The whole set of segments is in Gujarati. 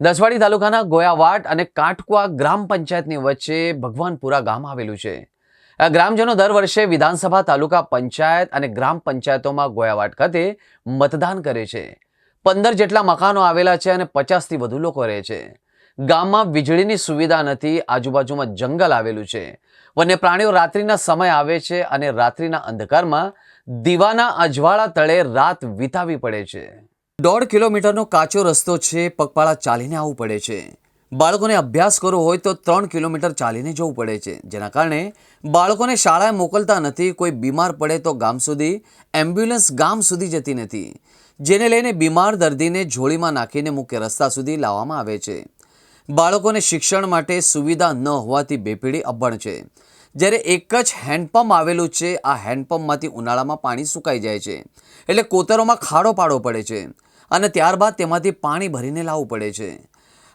દસવાડી તાલુકાના ગોયાવાટ અને કાટકુઆ ગ્રામ પંચાયતની વચ્ચે ભગવાનપુરા ગામ આવેલું છે. ગ્રામજનો દર વર્ષે વિધાનસભા તાલુકા પંચાયત અને ગ્રામ પંચાયતોમાં ગોયાવાટ ખાતે મતદાન કરે છે. પંદર જેટલા મકાનો આવેલા છે અને પચાસથી વધુ લોકો રહે છે. ગામમાં વીજળીની સુવિધા નથી, આજુબાજુમાં જંગલ આવેલું છે. વન્ય પ્રાણીઓ રાત્રિના સમય આવે છે અને રાત્રિના અંધકારમાં દીવાના અજવાળા તળે રાત વિતાવી પડે છે. દોઢ કિલોમીટરનો કાચો રસ્તો છે, પગપાળા ચાલીને આવવું પડે છે. બાળકોને અભ્યાસ કરવો હોય તો ત્રણ કિલોમીટર ચાલીને જવું પડે છે. જેના કારણે બાળકોને શાળાએ મોકલતા નથી, કોઈ બીમાર પડે તો ગામ સુધી, એમ્બ્યુલન્સ ગામ સુધી જતી નથી. જેને લઈને બીમાર દર્દીને ઝોળીમાં નાખીને મુખ્ય રસ્તા સુધી લાવવામાં આવે છે. બાળકોને શિક્ષણ માટે સુવિધા ન હોવાથી બેપીડી અભણ છે. જ્યારે એક જ હેન્ડપંપ આવેલું છે, આ હેન્ડપંપમાંથી ઉનાળામાં પાણી સુકાઈ જાય છે. એટલે કોતરોમાં ખાડો પાડવો પડે છે. અને ત્યારબાદ તેમાંથી પાણી ભરીને લાવવું પડે છે.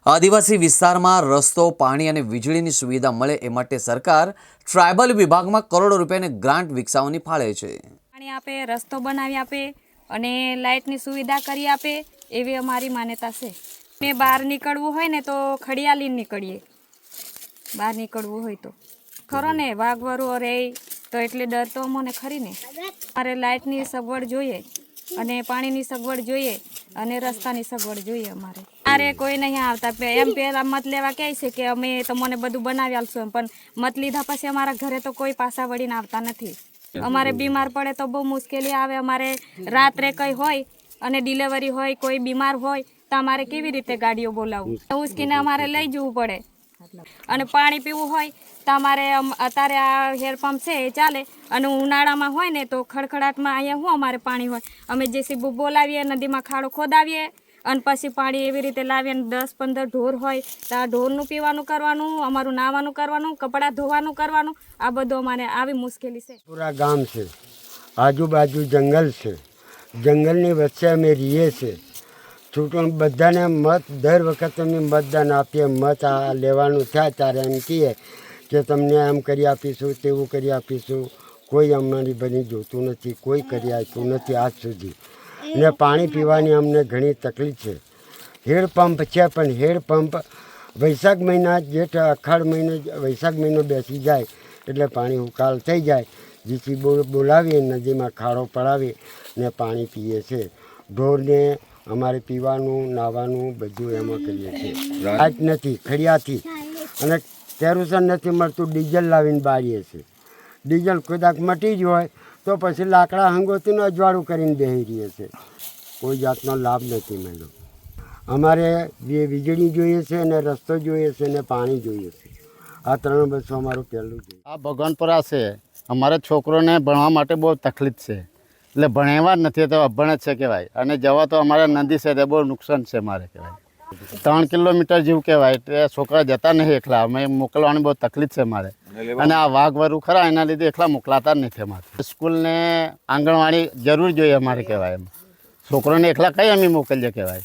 આદિવાસી વિસ્તારમાં રસ્તો, પાણી અને વીજળીની સુવિધા મળે એ માટે સરકાર ટ્રાયબલ વિભાગમાં કરોડો રૂપિયાની ગ્રાન્ટ વિકસાવવાની ફાળે છે. પાણી આપે, રસ્તો બનાવી આપે અને લાઇટની સુવિધા કરી આપે એવી અમારી માન્યતા છે. મેં બહાર નીકળવું હોય ને તો ખડિયાલી નીકળીએ. બહાર નીકળવું હોય તો. ખરો ને વાઘવરો રે તો એટલે ડર તો મને ખરી ને. મારે લાઇટની સગવડ જોઈએ અને પાણીની સગવડ જોઈએ અને રસ્તાની સગવડ જોઈએ અમારે. અરે કોઈ નહીં આવતા. એમ પેલા મત લેવા કહે છે કે અમે તમને બધું બનાવી આપશું પણ મત લીધા પછી અમારા ઘરે તો કોઈ પાછા વળીને આવતા નથી. અમારે બીમાર પડે તો બહુ મુશ્કેલી આવે. અમારે રાત્રે કંઈ હોય અને ડિલિવરી હોય, કોઈ બીમાર હોય, તો અમારે કેવી રીતે ગાડીઓ બોલાવવું? ઉસકીને અમારે લઈ જવું પડે. અને પાણી પીવું હોય, તો અમારે અત્યારે આ હેરપંપ છે એ ચાલે. અને ઉનાળામાં હોય ને, તો ખડખડાટમાં અહીંયા શું અમારે પાણી હોય. અમે જેસીબી બોલાવીએ, નદીમાં ખાડો ખોદાવીએ, અને પછી પાણી એવી રીતે લાવીએ, અને દસ પંદર ઢોર હોય, તો આ ઢોરનું પીવાનું કરવાનું, અમારું નાવાનું કરવાનું, કપડાં ધોવાનું કરવાનું, આ બધું અમારે આવી મુશ્કેલી છે. પૂરા ગામ છે, આજુબાજુ જંગલ છે. જંગલની વચ્ચે અમે રહીએ છીએ. છૂટું બધાને મત, દર વખત અમે મતદાન આપીએ, મત આ લેવાનું થાય ત્યારે એમ કહીએ કે તમને એમ કરી આપીશું, તેવું કરી આપીશું. કોઈ અમારી બની જોતું નથી, કોઈ કરી આપ્યું નથી આજ સુધી. ને પાણી પીવાની અમને ઘણી તકલીફ છે. હેડપંપ છે પણ હેડપંપ વૈશાખ મહિના જેઠ અખાડ મહિનો, વૈશાખ મહિનો બેસી જાય એટલે પાણી ઉકાળ થઈ જાય. જેથી બો બોલાવીએ, નદીમાં ખાડો પડાવી ને પાણી પીએ છે. ઢોરને અમારે પીવાનું નાવાનું બધું એમાં કરીએ છીએ. આજ નથી ખડિયાથી. અને કેરોસન નથી મળતું ડીઝલ લાવીને બાળીએ છીએ. ડીઝલ કદાચ મટી જ હોય તો પછી લાકડા હંગોતીને અજવાળું કરીને બેસી રહીએ છીએ. કોઈ જાતનો લાભ નથી મળ્યો. અમારે જે વીજળી જોઈએ છે અને રસ્તો જોઈએ છે અને પાણી જોઈએ છે. આ ત્રણ વસ્તુ અમારું પહેલું છે. આ ભગવાનપુરા છે. અમારા છોકરોને ભણવા માટે બહુ તકલીફ છે. એટલે ભણેવા જ નથી તો અભણ જ છે કહેવાય. અને જવા તો અમારે નદી છે તે બહુ નુકસાન છે મારે કહેવાય. ત્રણ કિલોમીટર જેવું કહેવાય એટલે છોકરા જતા નહીં એકલા. અમે મોકલવાની બહુ તકલીફ છે મારે. અને આ વાઘ વરુ ખરા એના લીધે એકલા મોકલાતા જ નથી અમારે સ્કૂલને આંગણવાડી જરૂર જોઈએ અમારે કહેવાય એમ. છોકરોને એકલા કઈ અમે મોકલીએ કહેવાય.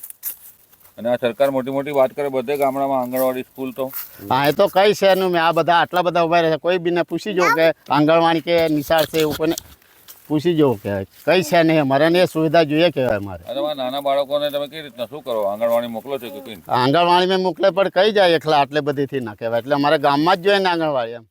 અને આ સરકાર મોટી મોટી વાત કરે બધે ગામડામાં આંગણવાડી સ્કૂલ તો. હા એ તો કઈ છે એનું મેં આ બધા આટલા બધા ઊભા રહે છે. કોઈ બીને પૂછી જો કે આંગણવાડી કે નિશાળ છે એવું કોઈને. પૂછી જવું કે કઈ છે નહીં અમારે ને એ સુવિધા જોઈએ કહેવાય અમારે અને નાના બાળકોને તમે કઈ રીતના શું કરો? આંગણવાડી મોકલો છો કે કઈ? આંગણવાડી મેં મોકલે પણ કઈ જાય એકલા આટલે બધીથી ના કહેવાય. એટલે અમારે ગામમાં જ જોઈએ ને આંગણવાડી એમ.